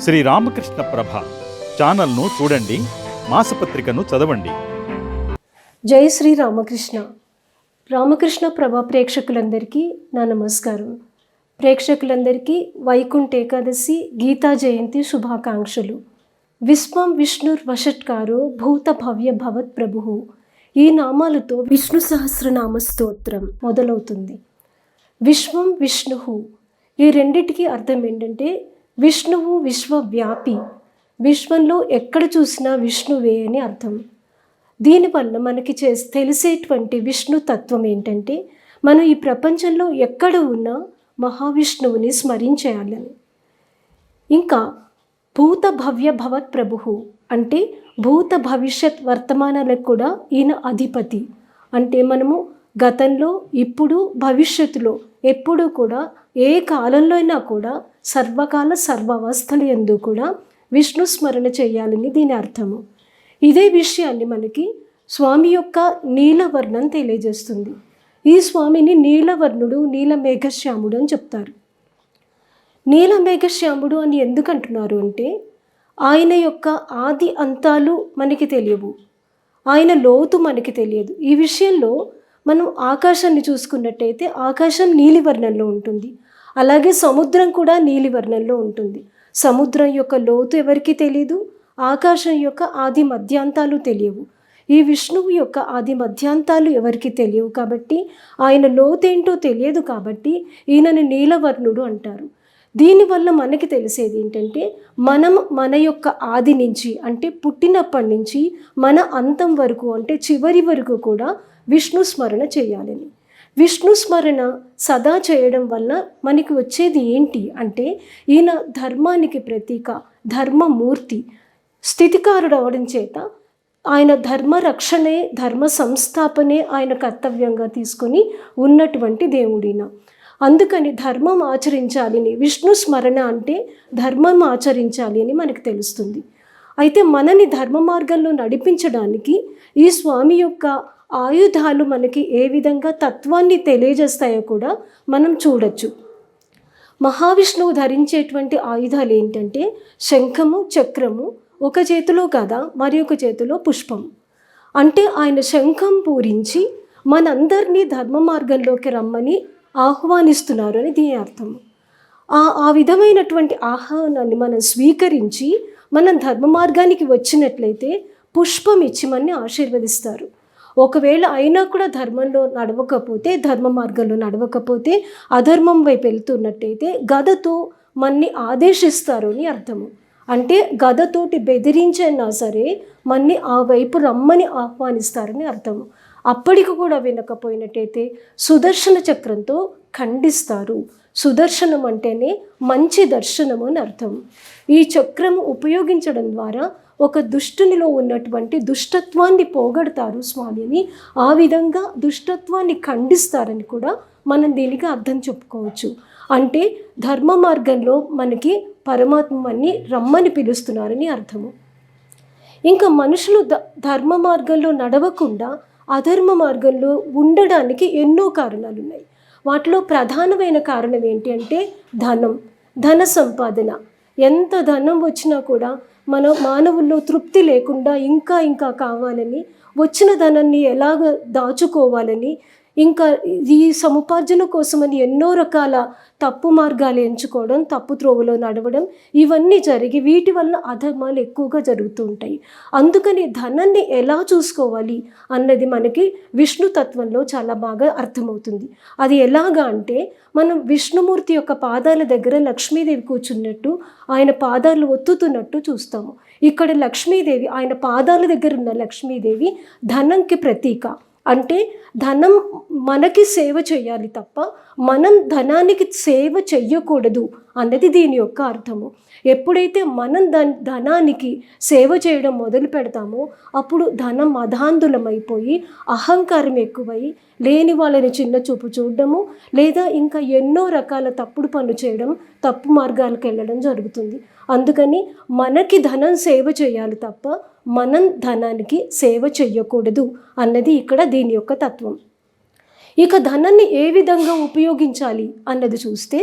శ్రీ రామకృష్ణ ప్రభ ఛానల్ను చూడండి మాసపత్రికను చదవండి. జై శ్రీ రామకృష్ణ. రామకృష్ణ ప్రభ ప్రేక్షకులందరికీ నా నమస్కారం. ప్రేక్షకులందరికీ వైకుంఠ ఏకాదశి గీతా జయంతి శుభాకాంక్షలు. విశ్వం విష్ణుర్ వషట్కారో భూత భవ్య భవత్ ప్రభు. ఈ నామాలతో విష్ణు సహస్రనామ స్తోత్రం మొదలవుతుంది. విశ్వం విష్ణువు ఈ రెండిటికి అర్థం ఏంటంటే విష్ణువు విశ్వవ్యాపి. విశ్వంలో ఎక్కడ చూసినా విష్ణువే అని అర్థం. దీనివల్ల మనకి చే తెలిసేటువంటి విష్ణు తత్వం ఏంటంటే మనం ఈ ప్రపంచంలో ఎక్కడ ఉన్నా మహావిష్ణువుని స్మరించేయాలని ఇంకా భూత భవ్య భవత్ ప్రభు అంటే భూత భవిష్యత్ వర్తమానాలకు కూడా ఈయన అధిపతి. అంటే మనము గతంలో ఇప్పుడు భవిష్యత్తులో ఎప్పుడూ కూడా ఏ కాలంలో అయినా కూడా సర్వకాల సర్వావస్థలు ఎందు కూడా విష్ణు స్మరణ చేయాలని దీని అర్థము. ఇదే విషయాన్ని మనకి స్వామి యొక్క నీలవర్ణం తెలియజేస్తుంది. ఈ స్వామిని నీలవర్ణుడు నీలమేఘశ్యాముడు అని చెప్తారు. నీలమేఘశ్యాముడు అని ఎందుకు అంటున్నారు అంటే ఆయన యొక్క ఆది అంతాలు మనకి తెలియవు. ఆయన లోతు మనకి తెలియదు. ఈ విషయంలో మనం ఆకాశాన్ని చూసుకున్నట్టయితే ఆకాశం నీలివర్ణంలో ఉంటుంది. అలాగే సముద్రం కూడా నీలివర్ణంలో ఉంటుంది. సముద్రం యొక్క లోతు ఎవరికి తెలియదు ఆకాశం యొక్క ఆది మధ్యాంతాలు తెలియవు. ఈ విష్ణువు యొక్క ఆది మధ్యాంతాలు ఎవరికి తెలియవు కాబట్టి ఆయన లోతేంటో తెలియదు కాబట్టి ఈయనను నీలవర్ణుడు అంటారు. దీనివల్ల మనకి తెలిసేది ఏంటంటే మనం మన యొక్క ఆది నుంచి అంటే పుట్టినప్పటి నుంచి మన అంతం వరకు అంటే చివరి వరకు కూడా విష్ణు స్మరణ చేయాలని విష్ణు స్మరణ సదా చేయడం వల్ల మనకి వచ్చేది ఏంటి అంటే ఈయన ధర్మానికి ప్రతీక ధర్మమూర్తి స్థితికారుడు అవడం చేత ఆయన ధర్మ రక్షణే ధర్మ సంస్థాపనే ఆయన కర్తవ్యంగా తీసుకొని ఉన్నటువంటి దేవుడిన అందుకని ధర్మం ఆచరించాలని విష్ణు స్మరణ అంటే ధర్మం ఆచరించాలి అని మనకు తెలుస్తుంది. అయితే మనని ధర్మ మార్గంలో నడిపించడానికి ఈ స్వామి యొక్క ఆయుధాలు మనకి ఏ విధంగా తత్వాన్ని తెలియజేస్తాయో కూడా మనం చూడొచ్చు. మహావిష్ణువు ధరించేటువంటి ఆయుధాలు ఏంటంటే శంఖము చక్రము ఒక చేతిలో కదా మరి ఒక చేతిలో పుష్పం. అంటే ఆయన శంఖం పూరించి మనందరినీ ధర్మ మార్గంలోకి రమ్మని ఆహ్వానిస్తున్నారు అని దీని అర్థం. ఆ ఆ విధమైనటువంటి ఆహ్వానాన్ని మనం స్వీకరించి మనం ధర్మ మార్గానికి వచ్చినట్లయితే పుష్పం ఇచ్చి మనని ఆశీర్వదిస్తారు. ఒకవేళ అయినా కూడా ధర్మంలో నడవకపోతే ధర్మ మార్గంలో నడవకపోతే అధర్మం వైపు వెళ్తున్నట్టయితే గదతో మన్ని ఆదేశిస్తారు అని అర్థము. అంటే గదతోటి బెదిరించైనా సరే మన్ని ఆ వైపు రమ్మని ఆహ్వానిస్తారని అర్థము. అప్పటికి కూడా వినకపోయినట్టయితే సుదర్శన చక్రంతో ఖండిస్తారు. సుదర్శనం అంటేనే మంచి దర్శనము అని అర్థం ఈ చక్రము ఉపయోగించడం ద్వారా ఒక దుష్టునిలో ఉన్నటువంటి దుష్టత్వాన్ని పోగొడతారు స్వామిని. ఆ విధంగా దుష్టత్వాన్ని ఖండిస్తారని కూడా మనం దీనికి అర్థం చెప్పుకోవచ్చు. అంటే ధర్మ మార్గంలో మనకి పరమాత్మని రమ్మని పిలుస్తున్నారని అర్థము. ఇంకా మనుషులు ద ధర్మ మార్గంలో నడవకుండా అధర్మ మార్గంలో ఉండడానికి ఎన్నో కారణాలు ఉన్నాయి వాటిలో ప్రధానమైన కారణం ఏంటి అంటే ధనం ధన సంపాదన. ఎంత ధనం వచ్చినా కూడా మన మానవుల్లో తృప్తి లేకుండా ఇంకా ఇంకా కావాలని వచ్చిన ధనాన్ని ఎలాగ దాచుకోవాలని ఇంకా ఈ సముపార్జన కోసమని ఎన్నో రకాల తప్పు మార్గాలు ఎంచుకోవడం తప్పు త్రోవలో నడవడం ఇవన్నీ జరిగి వీటి వల్ల అధర్మాలు ఎక్కువగా జరుగుతూ ఉంటాయి. అందుకని ధనాన్ని ఎలా చూసుకోవాలి అన్నది మనకి విష్ణు తత్వంలో చాలా బాగా అర్థమవుతుంది. అది ఎలాగా అంటే మనం విష్ణుమూర్తి యొక్క పాదాల దగ్గర లక్ష్మీదేవి కూర్చున్నట్టు ఆయన పాదాలు ఒత్తుతున్నట్టు చూస్తాము. ఇక్కడ లక్ష్మీదేవి ఆయన పాదాల దగ్గర ఉన్న లక్ష్మీదేవి ధనంకి ప్రతీక. అంటే ధనం మనకి సేవ చేయాలి తప్ప మనం ధనానికి సేవ చెయ్యకూడదు. అన్నది దీని యొక్క అర్థము. ఎప్పుడైతే మనం ధనానికి సేవ చేయడం మొదలు పెడతామో అప్పుడు ధనం అధాంధులమైపోయి అహంకారం ఎక్కువై లేని వాళ్ళని చిన్న చూపు చూడడము లేదా ఇంకా ఎన్నో రకాల తప్పుడు పనులు చేయడం తప్పు మార్గాలకు వెళ్ళడం జరుగుతుంది. అందుకని మనకి ధనం సేవ చేయాలి తప్ప మనం ధనానికి సేవ చేయకూడదు అన్నది ఇక్కడ దీని యొక్క తత్వం. ఇక ధనాన్ని ఏ విధంగా ఉపయోగించాలి అన్నది చూస్తే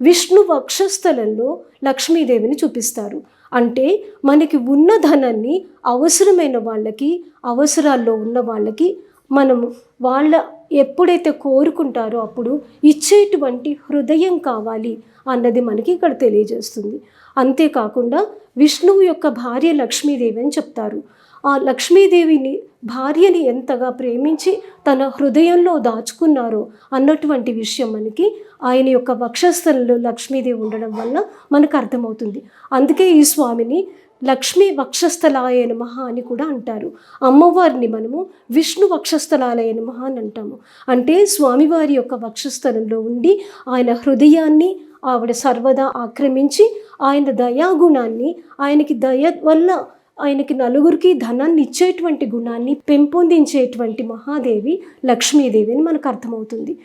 విష్ణు వక్షస్థలంలో లక్ష్మీదేవిని చూపిస్తారు. అంటే మనకి ఉన్న ధనాన్ని అవసరమైన వాళ్ళకి అవసరాల్లో ఉన్న వాళ్ళకి మనము వాళ్ళ ఎప్పుడైతే కోరుకుంటారో అప్పుడు ఇచ్చేటువంటి హృదయం కావాలి అన్నది మనకి ఇక్కడ తెలియజేస్తుంది. అంతేకాకుండా విష్ణువు యొక్క భార్య లక్ష్మీదేవి అని చెప్తారు. ఆ లక్ష్మీదేవిని భార్యని ఎంతగా ప్రేమించి తన హృదయంలో దాచుకున్నారో అన్నటువంటి విషయం మనకి ఆయన యొక్క వక్షస్థలంలో లక్ష్మీదేవి ఉండడం వల్ల మనకు అర్థమవుతుంది. అందుకే ఈ స్వామిని లక్ష్మీ వక్షస్థలాయ నమః అని కూడా అంటారు. అమ్మవారిని మనము విష్ణు వక్షస్థలాలయ నమః అని అంటాము. అంటే స్వామివారి యొక్క వక్షస్థలంలో ఉండి ఆయన హృదయాన్ని ఆవిడ సర్వదా ఆక్రమించి ఆయన దయాగుణాన్ని ఆయనకి దయ వల్ల ఆయనకి నలుగురికి ధనాన్ని ఇచ్చేటువంటి గుణాన్ని పెంపొందించేటువంటి మహాదేవి లక్ష్మీదేవి అని మనకు అర్థమవుతుంది.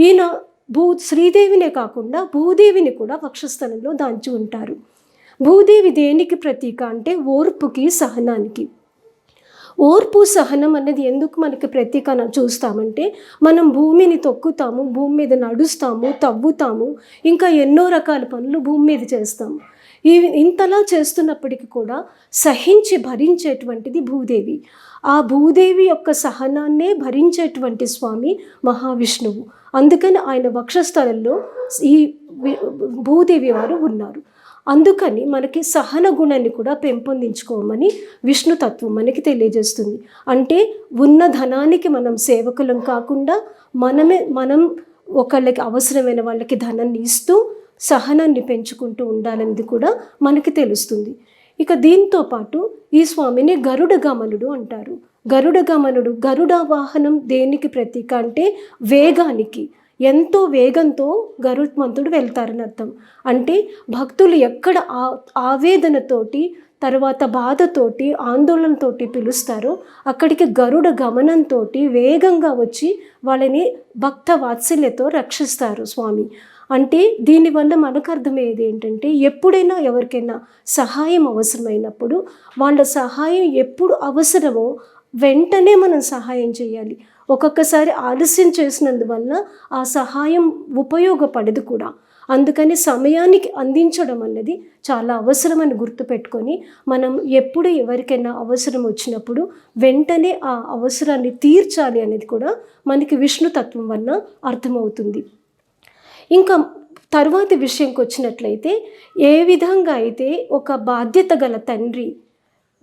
ఈయన భూ శ్రీదేవినే కాకుండా భూదేవిని కూడా వక్షస్థలంలో దాంచి ఉంటారు. భూదేవి దేనికి ప్రతీక అంటే ఓర్పుకి సహనానికి. ఓర్పు సహనం అన్నది ఎందుకు మనకి ప్రతీక చూస్తామంటే మనం భూమిని తొక్కుతాము భూమి మీద నడుస్తాము తవ్వుతాము ఇంకా ఎన్నో రకాల పనులు భూమి మీద చేస్తాము. ఈ ఇంతలా చేస్తున్నప్పటికీ కూడా సహించి భరించేటువంటిది భూదేవి. ఆ భూదేవి యొక్క సహనాన్నే భరించేటువంటి స్వామి మహావిష్ణువు. అందుకని ఆయన వక్షస్థలంలో ఈ భూదేవి వారు ఉన్నారు. అందుకని మనకి సహన గుణాన్ని కూడా పెంపొందించుకోమని విష్ణుతత్వం మనకి తెలియజేస్తుంది. అంటే ఉన్న ధనానికి మనం సేవకులం కాకుండా మనమే మనం ఒకళ్ళకి అవసరమైన వాళ్ళకి ధనాన్ని ఇస్తూ సహనాన్ని పెంచుకుంటూ ఉండాలనేది కూడా మనకి తెలుస్తుంది. ఇక దీంతో పాటు ఈ స్వామిని గరుడ గమనుడు అంటారు. గరుడ గమనుడు గరుడ వాహనం దేనికి ప్రతీక అంటే వేగానికి. ఎంతో వేగంతో గరుత్మంతుడు వెళ్తారని అర్థం. అంటే భక్తులు ఎక్కడ ఆ ఆవేదనతోటి తర్వాత బాధతోటి ఆందోళనతోటి పిలుస్తారో అక్కడికి గరుడ గమనంతో వేగంగా వచ్చి వాళ్ళని భక్త వాత్సల్యతో రక్షిస్తారు స్వామి. అంటే దీనివల్ల మనకు అర్థమయ్యేది ఏంటంటే ఎప్పుడైనా ఎవరికైనా సహాయం అవసరమైనప్పుడు వాళ్ళ సహాయం ఎప్పుడు అవసరమో వెంటనే మనం సహాయం చేయాలి. ఒక్కొక్కసారి ఆలస్యం చేసినందువల్ల ఆ సహాయం ఉపయోగపడదు కూడా. అందుకని సమయానికి అందించడం అన్నది చాలా అవసరమని గుర్తుపెట్టుకొని మనం ఎప్పుడు ఎవరికైనా అవసరం వచ్చినప్పుడు వెంటనే ఆ అవసరాన్ని తీర్చాలి అనేది కూడా మనకి విష్ణుతత్వం వల్ల అర్థమవుతుంది. ఇంకా తర్వాతి విషయంకి వచ్చినట్లయితే ఏ విధంగా అయితే ఒక బాధ్యత గల తండ్రి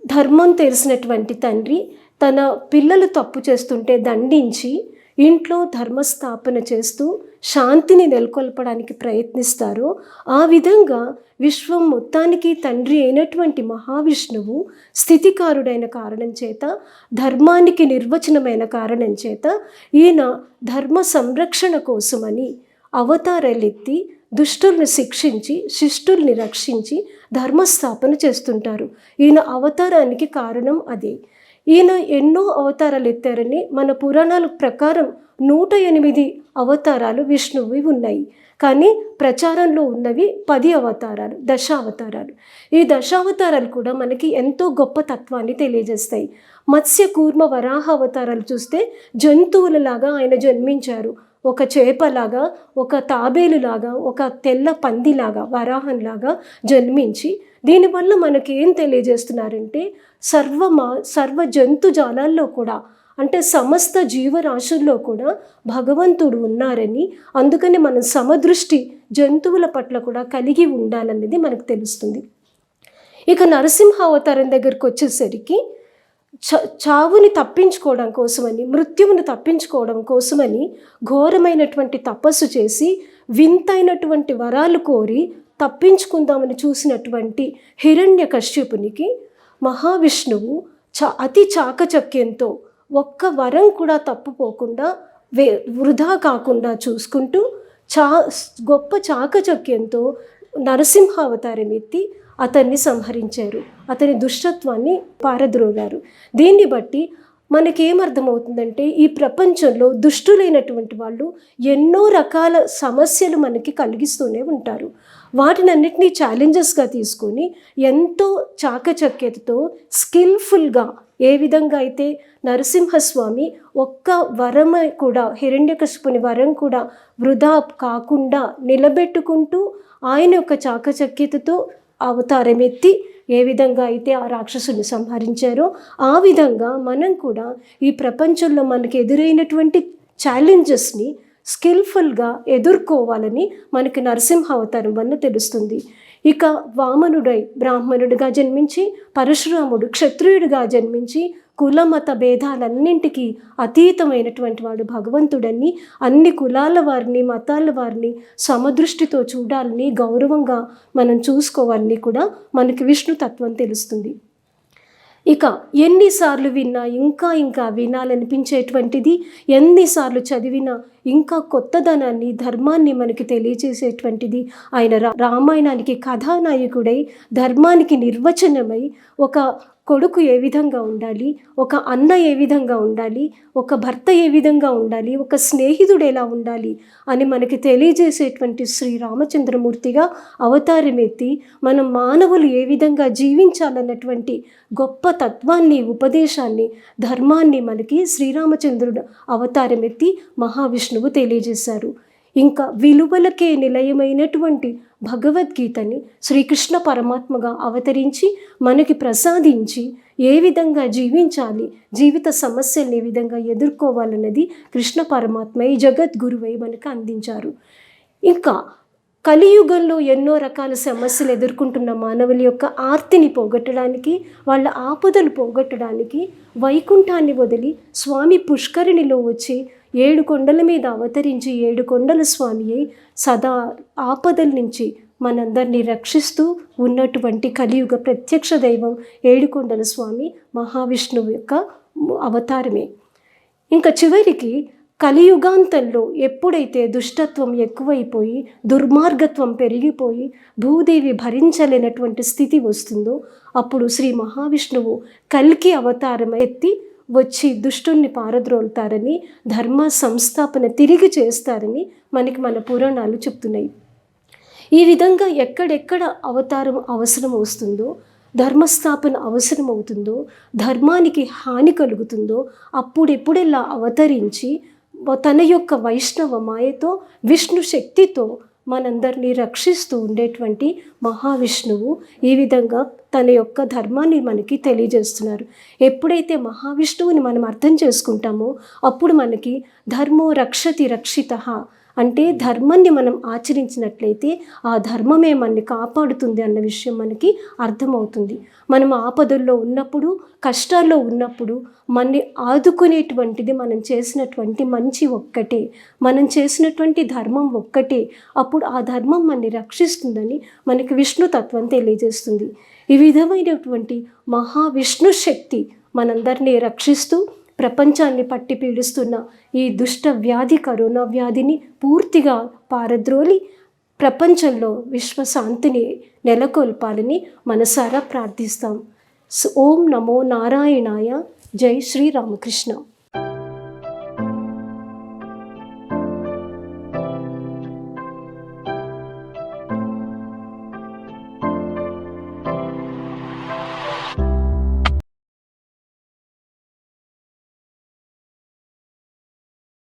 ధర్మం తెలిసినటువంటి తండ్రి తన పిల్లలు తప్పు చేస్తుంటే దండించి ఇంట్లో ధర్మస్థాపన చేస్తూ శాంతిని నెలకొల్పడానికి ప్రయత్నిస్తారో ఆ విధంగా విశ్వం మొత్తానికి తండ్రి అయినటువంటి మహావిష్ణువు స్థితికారుడైన కారణం చేత ధర్మానికి నిర్వచనమైన కారణం చేత ఈయన ధర్మ సంరక్షణ కోసమని అవతారాలెత్తి దుష్టుల్ని శిక్షించి శిష్టుల్ని రక్షించి ధర్మస్థాపన చేస్తుంటారు. ఈయన అవతారానికి కారణం అదే. ఈయన ఎన్నో అవతారాలు ఎత్తారని మన పురాణాల ప్రకారం నూట ఎనిమిది అవతారాలు విష్ణువి ఉన్నాయి. కానీ ప్రచారంలో ఉన్నవి పది అవతారాలు దశావతారాలు. ఈ దశావతారాలు కూడా మనకి ఎంతో గొప్ప తత్వాన్ని తెలియజేస్తాయి. మత్స్య కూర్మ వరాహ అవతారాలు చూస్తే జంతువులలాగా ఆయన జన్మించారు. ఒక చేపలాగా ఒక తాబేలులాగా ఒక తెల్ల పందిలాగా వరాహంలాగా జన్మించి దీనివల్ల మనకి ఏం తెలియజేస్తున్నారంటే సర్వ మా సర్వ జంతు జాలాల్లో కూడా అంటే సమస్త జీవరాశుల్లో కూడా భగవంతుడు ఉన్నారని అందుకని మనం సమదృష్టి జంతువుల పట్ల కూడా కలిగి ఉండాలనేది మనకు తెలుస్తుంది. ఇక నరసింహ అవతారం దగ్గరికి వచ్చేసరికి చ చావుని తప్పించుకోవడం కోసమని మృత్యువుని తప్పించుకోవడం కోసమని ఘోరమైనటువంటి తపస్సు చేసి వింతైనటువంటి వరాలు కోరి తప్పించుకుందామని చూసినటువంటి హిరణ్య కశ్యపునికి మహావిష్ణువు చ అతి చాకచక్యంతో ఒక్క వరం కూడా తప్పుపోకుండా వే వృధా కాకుండా చూసుకుంటూ చా గొప్ప చాకచక్యంతో నరసింహ అవతారం ఎత్తి అతన్ని సంహరించారు. అతని దుష్టత్వాన్ని పారద్రోగారు. దీన్ని బట్టి మనకేమర్థమవుతుందంటే ఈ ప్రపంచంలో దుష్టులైనటువంటి వాళ్ళు ఎన్నో రకాల సమస్యలు మనకి కలిగిస్తూనే ఉంటారు. వాటినన్నిటినీ ఛాలెంజెస్గా తీసుకొని ఎంతో చాకచక్యతతో స్కిల్ఫుల్గా ఏ విధంగా అయితే నరసింహస్వామి ఒక్క వరం కూడా హిరణ్యకశిపుని వరం కూడా వృధా కాకుండా నిలబెట్టుకుంటూ ఆయన యొక్క చాకచక్యతతో అవతారం ఎత్తి ఏ విధంగా అయితే ఆ రాక్షసుని సంహరించారో ఆ విధంగా మనం కూడా ఈ ప్రపంచంలో మనకి ఎదురైనటువంటి ఛాలెంజెస్ని స్కిల్ఫుల్గా ఎదుర్కోవాలని మనకి నరసింహ అవతారం వల్ల తెలుస్తుంది. ఇక వామనుడై బ్రాహ్మణుడిగా జన్మించి పరశురాముడు క్షత్రియుడిగా జన్మించి కుల మత భేదాలన్నింటికీ అతీతమైనటువంటి వాడు భగవంతుడని అన్ని కులాల వారిని మతాల వారిని సమదృష్టితో చూడాలని గౌరవంగా మనం చూసుకోవాలని కూడా మనకి విష్ణు తత్వం తెలుస్తుంది. ఇక ఎన్నిసార్లు విన్నా ఇంకా ఇంకా వినాలనిపించేటువంటిది ఎన్నిసార్లు చదివినా ఇంకా కొత్తదనాన్ని ధర్మాన్ని మనకి తెలియజేసేటువంటిది ఆయన రా- రామాయణానికి కథానాయకుడై ధర్మానికి నిర్వచనమై ఒక కొడుకు ఏ విధంగా ఉండాలి? ఒక అన్న ఏ విధంగా ఉండాలి? ఒక భర్త ఏ విధంగా ఉండాలి? ఒక స్నేహితుడు ఎలా ఉండాలి? అని మనకి తెలియజేసేటువంటి శ్రీ రామచంద్రమూర్తిగా అవతారం ఎత్తి మనం మానవులు ఏ విధంగా జీవించాలన్నటువంటి గొప్ప తత్వాన్ని ఉపదేశాన్ని ధర్మాన్ని మనకి శ్రీరామచంద్రుడు అవతారం ఎత్తి మహావిష్ణువు తెలియజేశారు. ఇంకా విలువలకే నిలయమైనటువంటి భగవద్గీతని శ్రీకృష్ణ పరమాత్మగా అవతరించి మనకి ప్రసాదించి ఏ విధంగా జీవించాలి జీవిత సమస్యల్ని ఏ విధంగా ఎదుర్కోవాలన్నది కృష్ణ పరమాత్మ ఈ జగద్గురువై మనకు అందించారు. ఇంకా కలియుగంలో ఎన్నో రకాల సమస్యలు ఎదుర్కొంటున్న మానవుల యొక్క ఆర్తిని పోగొట్టడానికి వాళ్ళ ఆపదలు పోగొట్టడానికి వైకుంఠాన్ని వదిలి స్వామి పుష్కరిణిలో వచ్చి ఏడు కొండల మీద అవతరించి ఏడు కొండల స్వామి అయి సదా ఆపదల నుంచి మనందరినీ రక్షిస్తూ ఉన్నటువంటి కలియుగ ప్రత్యక్ష దైవం ఏడుకొండల స్వామి మహావిష్ణువు యొక్క అవతారమే. ఇంకా చివరికి కలియుగాంతంలో ఎప్పుడైతే దుష్టత్వం ఎక్కువైపోయి దుర్మార్గత్వం పెరిగిపోయి భూదేవి భరించలేనటువంటి స్థితి వస్తుందో అప్పుడు శ్రీ మహావిష్ణువు కల్కి అవతారం ఎత్తి వచ్చి దుష్టుణ్ణి పారద్రోలుతారని ధర్మ సంస్థాపన తిరిగి చేస్తారని మనకి మన పురాణాలు చెప్తున్నాయి. ఈ విధంగా ఎక్కడెక్కడ అవతారం అవసరం వస్తుందో ధర్మస్థాపన అవసరం అవుతుందో ధర్మానికి హాని కలుగుతుందో అప్పుడెప్పుడెలా అవతరించి తన యొక్క వైష్ణవ మాయతో విష్ణు శక్తితో మనందరినీ రక్షిస్తూ ఉండేటువంటి మహావిష్ణువు ఈ విధంగా తన యొక్క ధర్మాన్ని మనకి తెలియజేస్తున్నారు. ఎప్పుడైతే మహావిష్ణువుని మనం అర్థం చేసుకుంటామో అప్పుడు మనకి ధర్మో రక్షతి రక్షిత అంటే ధర్మాన్ని మనం ఆచరించినట్లయితే ఆ ధర్మమే మనని కాపాడుతుంది అన్న విషయం మనకి అర్థమవుతుంది. మనం ఆపదల్లో ఉన్నప్పుడు కష్టాల్లో ఉన్నప్పుడు మనని ఆదుకునేటువంటిది మనం చేసినటువంటి మంచి ఒక్కటే. మనం చేసినటువంటి ధర్మం ఒక్కటే. అప్పుడు ఆ ధర్మం మనని రక్షిస్తుందని మనకి విష్ణు తత్వం తెలియజేస్తుంది. ఈ విధమైనటువంటి మహావిష్ణు శక్తి మనందరినీ రక్షిస్తూ ప్రపంచాన్ని పట్టి పీడిస్తున్న ఈ దుష్ట వ్యాధి కరోనా వ్యాధిని పూర్తిగా పారద్రోలి ప్రపంచంలో విశ్వశాంతిని నెలకొల్పాలని మనసారా ప్రార్థిస్తాం. ఓం నమో నారాయణాయ. జై శ్రీ రామకృష్ణ.